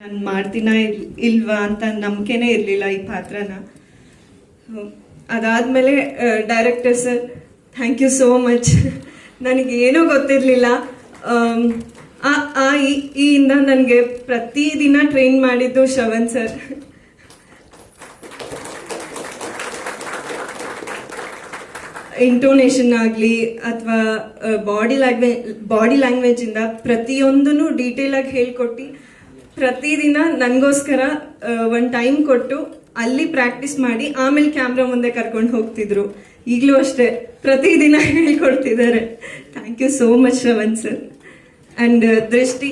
ನಾನು ಮಾಡ್ತೀನ ಇಲ್, ಇಲ್ವಾ ಅಂತ ನಂಬಿಕೆನೇ ಇರಲಿಲ್ಲ ಈ ಪಾತ್ರನ. ಅದಾದಮೇಲೆ director sir thank you so much ನನಗೆ ಏನೂ ಗೊತ್ತಿರಲಿಲ್ಲ. ಆ ಆ, ಈ ಈ ಇಂದ ನನಗೆ ಪ್ರತಿದಿನ ಟ್ರೈನ್ ಮಾಡಿದ್ದು ಶ್ರವಣ್ ಸರ್ ಇಂಟೋನೇಷನ್ ಆಗಲಿ ಅಥವಾ ಬಾಡಿ ಲ್ಯಾಂಗ್ವೇಜ್ ಬಾಡಿ ಲ್ಯಾಂಗ್ವೇಜಿಂದ ಪ್ರತಿಯೊಂದನ್ನು ಡೀಟೇಲಾಗಿ ಹೇಳ್ಕೊಟ್ಟು ಪ್ರತಿದಿನ ನನಗೋಸ್ಕರ ಒಂದು ಟೈಮ್ ಕೊಟ್ಟು ಅಲ್ಲಿ ಪ್ರಾಕ್ಟೀಸ್ ಮಾಡಿ ಆಮೇಲೆ ಕ್ಯಾಮ್ರಾ ಮುಂದೆ ಕರ್ಕೊಂಡು ಹೋಗ್ತಿದ್ರು. ಈಗಲೂ ಅಷ್ಟೇ ಪ್ರತಿದಿನ ಹೇಳ್ಕೊಡ್ತಿದ್ದಾರೆ. Thank you so much Shravan sir and Drishti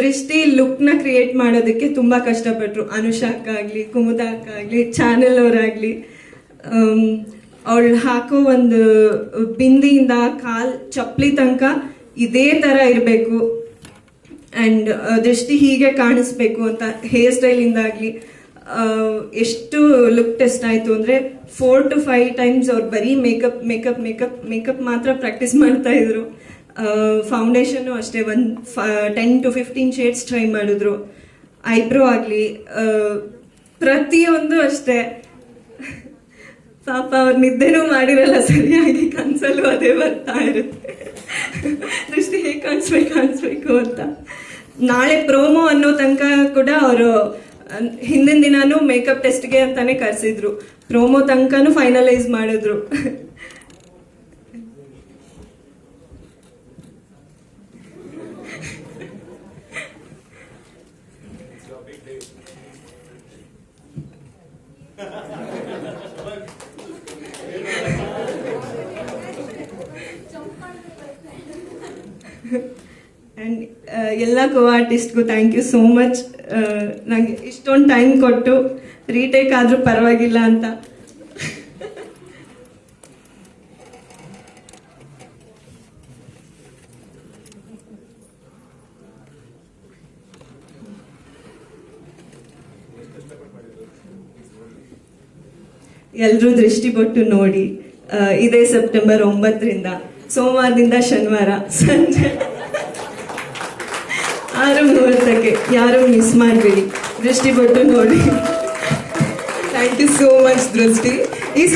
Drishti ಲುಕ್ನ create ಮಾಡೋದಕ್ಕೆ ತುಂಬ ಕಷ್ಟಪಟ್ಟರು ಅನುಷಾಕ್ ಆಗಲಿ ಕುಮುದಾಕ್ ಆಗಲಿ ಚಾನೆಲ್ ಅವರಾಗಲಿ ಅವಳು ಹಾಕೋ ಒಂದು ಬಿಂದಿಯಿಂದ ಕಾಲ್ ಚಪ್ಪಲಿ ತನಕ ಇದೇ ಥರ ಇರಬೇಕು. ಆ್ಯಂಡ್ ದೃಷ್ಟಿ ಹೀಗೆ ಕಾಣಿಸ್ಬೇಕು ಅಂತ ಹೇರ್ ಸ್ಟೈಲಿಂದಾಗಲಿ ಎಷ್ಟು ಲುಕ್ ಟೆಸ್ಟ್ ಆಯಿತು ಅಂದರೆ ಫೋರ್ ಟು ಫೈವ್ ಟೈಮ್ಸ್ ಅವ್ರು ಬರೀ ಮೇಕಪ್ ಮೇಕಪ್ ಮೇಕಪ್ ಮೇಕಪ್ ಮಾತ್ರ ಪ್ರಾಕ್ಟೀಸ್ ಮಾಡ್ತಾ ಇದ್ರು. ಫೌಂಡೇಶನ್ನು ಅಷ್ಟೇ ಒಂದು ten to fifteen shades try ಮಾಡಿದ್ರು. ಐಬ್ರೋ ಆಗಲಿ ಪ್ರತಿಯೊಂದು ಅಷ್ಟೇ. ಪಾಪ ಅವ್ರು ನಿದ್ದೆನೂ ಮಾಡಿರಲ್ಲ, ಸರಿಯಾಗಿ ಕನ್ಸಲ್ಲೂ ಅದೇ ಬರ್ತಾ ಇರುತ್ತೆ. ದೃಷ್ಟಿ ಹೇಗೆ ಕಾಣಿಸ್ಬೇಕು ಕಾಣಿಸ್ಬೇಕು ಅಂತ. ನಾಳೆ ಪ್ರೋಮೋ ಅನ್ನೋ ತನಕ ಕೂಡ ಅವರು ಹಿಂದಿನ ದಿನಾನು ಮೇಕಪ್ ಟೆಸ್ಟ್ಗೆ ಅಂತಾನೆ ಕರೆಸಿದ್ರು. ಪ್ರೋಮೋ ತನಕನೂ ಫೈನಲೈಸ್ ಮಾಡಿದ್ರು. ಆ್ಯಂಡ್ ಎಲ್ಲ ಕೋ ಆರ್ಟಿಸ್ಟ್ಗೂ ಥ್ಯಾಂಕ್ ಯು ಸೋ ಮಚ್ ನನಗೆ ಇಷ್ಟೊಂದು ಟೈಮ್ ಕೊಟ್ಟು ರೀಟೇಕ್ ಆದರೂ ಪರವಾಗಿಲ್ಲ ಅಂತ. ಎಲ್ಲರೂ ದೃಷ್ಟಿ ಕೊಟ್ಟು ನೋಡಿ. ಆ, ಇದೇ ಸೆಪ್ಟೆಂಬರ್ ಒಂಬತ್ತರಿಂದ ಸೋಮವಾರದಿಂದ ಶನಿವಾರ ಸಂಜೆ. ಆರು ಮೂವತ್ತಕ್ಕೆ ಯಾರು ಮಿಸ್ ಮಾಡಬೇಡಿ. ದೃಷ್ಟಿ ಕೊಟ್ಟು ನೋಡಿ. ಥ್ಯಾಂಕ್ ಯು ಸೋ ಮಚ್ ದೃಷ್ಟಿ.